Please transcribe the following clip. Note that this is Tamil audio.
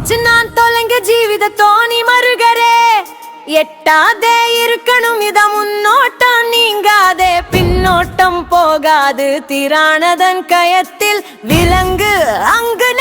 சிரிச்சு நான் தொலைங்க ஜீவித தோணி மருகரே. எட்டாதே இருக்கணும் இத முன்னோட்டம் நீங்காதே. பின்னோட்டம் போகாது திரானதன் கயத்தில் விலங்கு அங்குன